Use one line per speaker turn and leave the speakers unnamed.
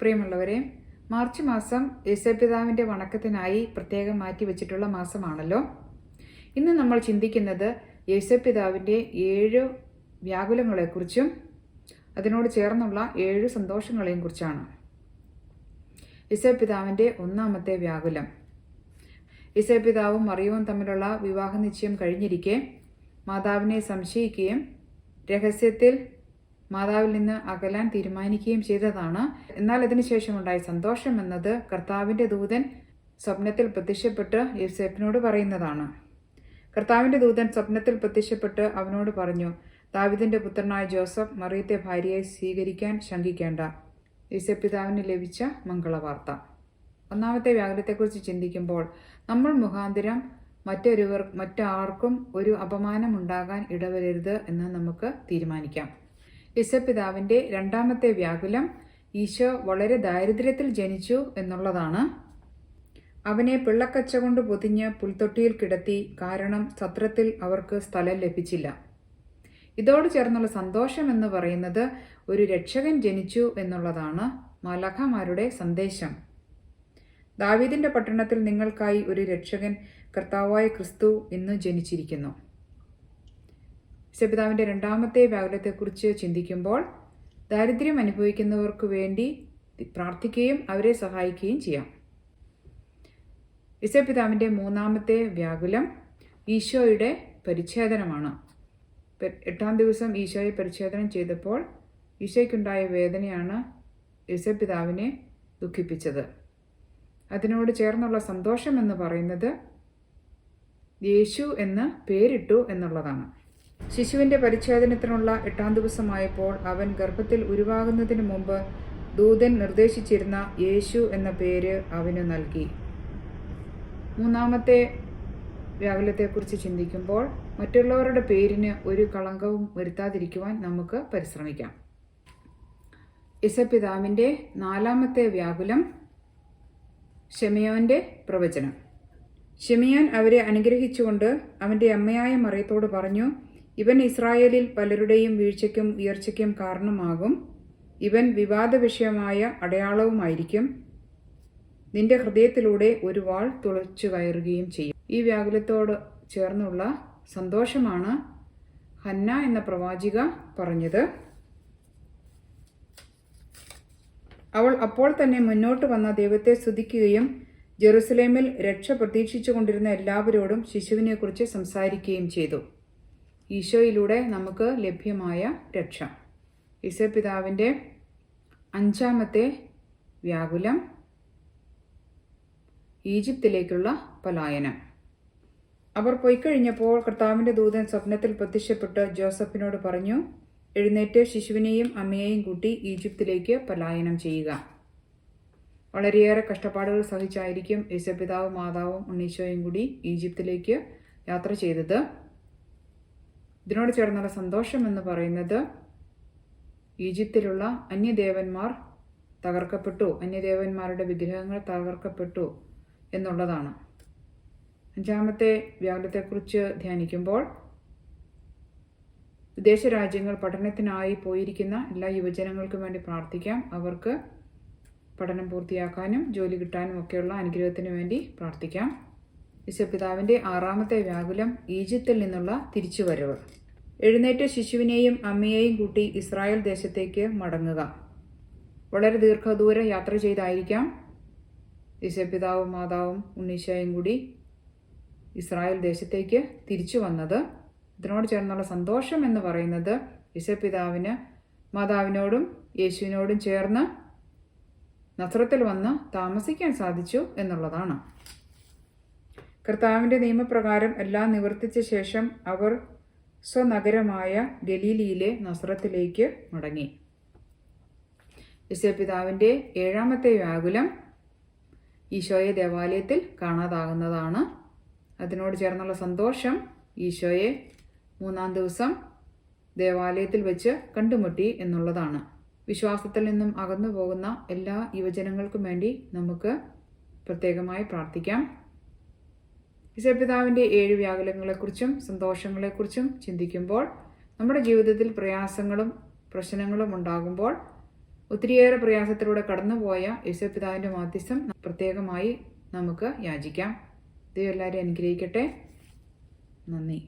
പ്രിയമുള്ളവരെ മാർച്ച് മാസം യേശുപിതാവിന്റെ വണക്കത്തിനായി പ്രത്യേകം മാറ്റിവെച്ചിട്ടുള്ള മാസമാണല്ലോ. ഇന്ന് നമ്മൾ ചിന്തിക്കുന്നത് യേശുപിതാവിന്റെ ഏഴ് വ്യാകുലങ്ങളെക്കുറിച്ചും അതിനോട് ചേർന്നുള്ള ഏഴ് സന്തോഷങ്ങളെയും കുറിച്ചാണ്. യേശുപിതാവിന്റെ ഒന്നാമത്തെ വ്യാകുലം. യേശുപിതാവും മറിയവും തമ്മിലുള്ള വിവാഹ നിശ്ചയം കഴിഞ്ഞിരിക്കെ മാതാവിനെ സംശയിക്കുകയും രഹസ്യത്തിൽ മാതാവിൽ നിന്ന് അകലാൻ തീരുമാനിക്കുകയും ചെയ്തതാണ്. എന്നാൽ അതിനുശേഷമുണ്ടായ സന്തോഷം എന്നത് കർത്താവിന്റെ ദൂതൻ സ്വപ്നത്തിൽ പ്രത്യക്ഷപ്പെട്ട് യൂസേപ്പിനോട് പറയുന്നതാണ്. കർത്താവിന്റെ ദൂതൻ സ്വപ്നത്തിൽ പ്രത്യക്ഷപ്പെട്ട് അവനോട് പറഞ്ഞു ദാവിദിന്റെ പുത്രനായ ജോസഫ് മറിയത്തെ ഭാര്യയായി സ്വീകരിക്കാൻ ശങ്കിക്കേണ്ട. യൂസപിതാവിന് ലഭിച്ച മംഗളവാർത്ത. ഒന്നാമത്തെ വ്യാകുലത്തെക്കുറിച്ച് ചിന്തിക്കുമ്പോൾ നമ്മൾ മുഖാന്തരം മറ്റൊരുവർ മറ്റാർക്കും ഒരു അപമാനം ഉണ്ടാകാൻ ഇടവരരുത് എന്ന് നമുക്ക് തീരുമാനിക്കാം. യിസപിതാവിന്റെ രണ്ടാമത്തെ വ്യാകുലം ഈശോ വളരെ ദാരിദ്ര്യത്തിൽ ജനിച്ചു എന്നുള്ളതാണ്. അവനെ പിള്ളക്കച്ച കൊണ്ട് പൊതിഞ്ഞ് പുൽത്തൊട്ടിയിൽ കിടത്തി കാരണം സത്രത്തിൽ അവർക്ക് സ്ഥലം ലഭിച്ചില്ല. ഇതോട് ചേർന്നുള്ള സന്തോഷം എന്ന് പറയുന്നത് ഒരു രക്ഷകൻ ജനിച്ചു എന്നുള്ളതാണ് മലഖമാരുടെ സന്ദേശം. ദാവീദിന്റെ പട്ടണത്തിൽ നിങ്ങൾക്കായി ഒരു രക്ഷകൻ കർത്താവായ ക്രിസ്തു ഇന്ന് ജനിച്ചിരിക്കുന്നു. ശബിതാവിന്റെ രണ്ടാമത്തെ വ്യാകുലത്തെക്കുറിച്ച് ചിന്തിക്കുമ്പോൾ ദാരിദ്ര്യം അനുഭവിക്കുന്നവർക്ക് വേണ്ടി പ്രാർത്ഥിക്കുകയും അവരെ സഹായിക്കുകയും ചെയ്യാം. ഇസപിതാവിന്റെ മൂന്നാമത്തെ വ്യാകുലം ഈശോയുടെ പരിച്ഛേദനമാണ്. എട്ടാം ദിവസം ഈശോയെ പരിച്ഛേദനം ചെയ്തപ്പോൾ ഈശോയ്ക്കുണ്ടായ വേദനയാണ് യിസപിതാവിനെ ദുഃഖിപ്പിച്ചത്. അതിനോട് ചേർന്നുള്ള സന്തോഷം എന്ന് പറയുന്നത് യേശു എന്ന് പേരിട്ടു എന്നുള്ളതാണ്. ശിശുവിന്റെ പരിച്ഛേദനത്തിനുള്ള എട്ടാം ദിവസമായപ്പോൾ അവൻ ഗർഭത്തിൽ ഉരുവാകുന്നതിന് മുമ്പ് ദൂതൻ നിർദ്ദേശിച്ചിരുന്ന യേശു എന്ന പേര് അവന് നൽകി. മൂന്നാമത്തെ വ്യാകുലത്തെക്കുറിച്ച് ചിന്തിക്കുമ്പോൾ മറ്റുള്ളവരുടെ പേരിന് ഒരു കളങ്കവും വരുത്താതിരിക്കുവാൻ നമുക്ക് പരിശ്രമിക്കാം. ഇസപിതാവിന്റെ നാലാമത്തെ വ്യാകുലം ഷെമിയോന്റെ പ്രവചനം. ഷെമിയോൻ അവരെ അനുഗ്രഹിച്ചുകൊണ്ട് അവന്റെ അമ്മയായ മറിയത്തോട് പറഞ്ഞു ഇവൻ ഇസ്രായേലിൽ പലരുടെയും വീഴ്ചയ്ക്കും ഉയർച്ചയ്ക്കും കാരണമാകും. ഇവൻ വിവാദ വിഷയമായ അടയാളവുമായിരിക്കും. നിന്റെ ഹൃദയത്തിലൂടെ ഒരു വാൾ തുളച്ചു കയറുകയും ചെയ്യും. ഈ വ്യാകുലത്തോട് ചേർന്നുള്ള സന്തോഷമാണ് ഹന്ന എന്ന പ്രവാചിക പറഞ്ഞത്. അവൾ അപ്പോൾ തന്നെ മുന്നോട്ട് വന്ന ദൈവത്തെ സ്തുതിക്കുകയും ജെറുസലേമിൽ രക്ഷ പ്രതീക്ഷിച്ചു കൊണ്ടിരുന്ന എല്ലാവരോടും ശിശുവിനെക്കുറിച്ച് സംസാരിക്കുകയും ചെയ്തു. ഈശോയിലൂടെ നമുക്ക് ലഭ്യമായ രക്ഷ. ഈശോപിതാവിന്റെ അഞ്ചാമത്തെ വ്യാകുലം ഈജിപ്തിലേക്കുള്ള പലായനം. അവർ പോയി കഴിഞ്ഞപ്പോൾ കർത്താവിന്റെ ദൂതൻ സ്വപ്നത്തിൽ പ്രത്യക്ഷപ്പെട്ട് ജോസഫിനോട് പറഞ്ഞു എഴുന്നേറ്റ് ശിശുവിനെയും അമ്മയെയും കൂട്ടി ഈജിപ്തിലേക്ക് പലായനം ചെയ്യുക. വളരെയേറെ കഷ്ടപ്പാടുകൾ സഹിച്ചായിരിക്കും യേശപിതാവും മാതാവും ഉണ്ണീശോയും കൂടി ഈജിപ്തിലേക്ക് യാത്ര ചെയ്തത്. ഇതിനോട് ചേർന്നുള്ള സന്തോഷം എന്ന് പറയുന്നത് ഈജിപ്തിലുള്ള അന്യദേവന്മാർ തകർക്കപ്പെട്ടു. അന്യദേവന്മാരുടെ വിഗ്രഹങ്ങൾ തകർക്കപ്പെട്ടു എന്നുള്ളതാണ്. അഞ്ചാമത്തെ വ്യാകുലത്തെക്കുറിച്ച് ധ്യാനിക്കുമ്പോൾ വിദേശ രാജ്യങ്ങൾ പഠനത്തിനായി പോയിരിക്കുന്ന എല്ലാ യുവജനങ്ങൾക്കും വേണ്ടി പ്രാർത്ഥിക്കാം. അവർക്ക് പഠനം പൂർത്തിയാക്കാനും ജോലി കിട്ടാനും ഒക്കെയുള്ള അനുഗ്രഹത്തിന് വേണ്ടി പ്രാർത്ഥിക്കാം. യശപിതാവിന്റെ ആറാമത്തെ വ്യാകുലം ഈജിപ്തിൽ നിന്നുള്ള തിരിച്ചുവരവ്. എഴുന്നേറ്റ ശിശുവിനെയും അമ്മയെയും കൂട്ടി ഇസ്രായേൽ ദേശത്തേക്ക് മടങ്ങുക. വളരെ ദീർഘദൂര യാത്ര ചെയ്തായിരിക്കാം. യശപിതാവും മാതാവും ഉണ്ണീശയും കൂടി ഇസ്രായേൽ ദേശത്തേക്ക് തിരിച്ചു വന്നത്. ഇതിനോട് ചേർന്നുള്ള സന്തോഷം എന്ന് പറയുന്നത് യശപിതാവിന് മാതാവിനോടും യേശുവിനോടും ചേർന്ന് നസ്രത്തിൽ വന്ന് താമസിക്കാൻ സാധിച്ചു എന്നുള്ളതാണ്. കർത്താവിന്റെ നിയമപ്രകാരം എല്ലാം നിവർത്തിച്ച ശേഷം അവർ സ്വനഗരമായ ഗലീലിയിലെ നസ്രത്തിലേക്ക് മടങ്ങി. യശപിതാവിന്റെ ഏഴാമത്തെ വ്യാകുലം ഈശോയെ ദേവാലയത്തിൽ കാണാതാകുന്നതാണ്. അതിനോട് ചേർന്നുള്ള സന്തോഷം ഈശോയെ മൂന്നാം ദിവസം ദേവാലയത്തിൽ വെച്ച് കണ്ടുമുട്ടി എന്നുള്ളതാണ്. വിശ്വാസത്തിൽ നിന്നും അകന്നു പോകുന്ന എല്ലാ യുവജനങ്ങൾക്കും വേണ്ടി നമുക്ക് പ്രത്യേകമായി പ്രാർത്ഥിക്കാം. ഇസപിതാവിന്റെ ഏഴ് വ്യാകുലങ്ങളെക്കുറിച്ചും സന്തോഷങ്ങളെക്കുറിച്ചും ചിന്തിക്കുമ്പോൾ നമ്മുടെ ജീവിതത്തിൽ പ്രയാസങ്ങളും പ്രശ്നങ്ങളും ഉണ്ടാകുമ്പോൾ ഒത്തിരിയേറെ പ്രയാസത്തിലൂടെ കടന്നുപോയ യേശുപിതാവിന്റെ മാധ്യസ്ഥം പ്രത്യേകമായി നമുക്ക് യാചിക്കാം. ദൈവം എല്ലാവരെയും അനുഗ്രഹിക്കട്ടെ. നന്ദി.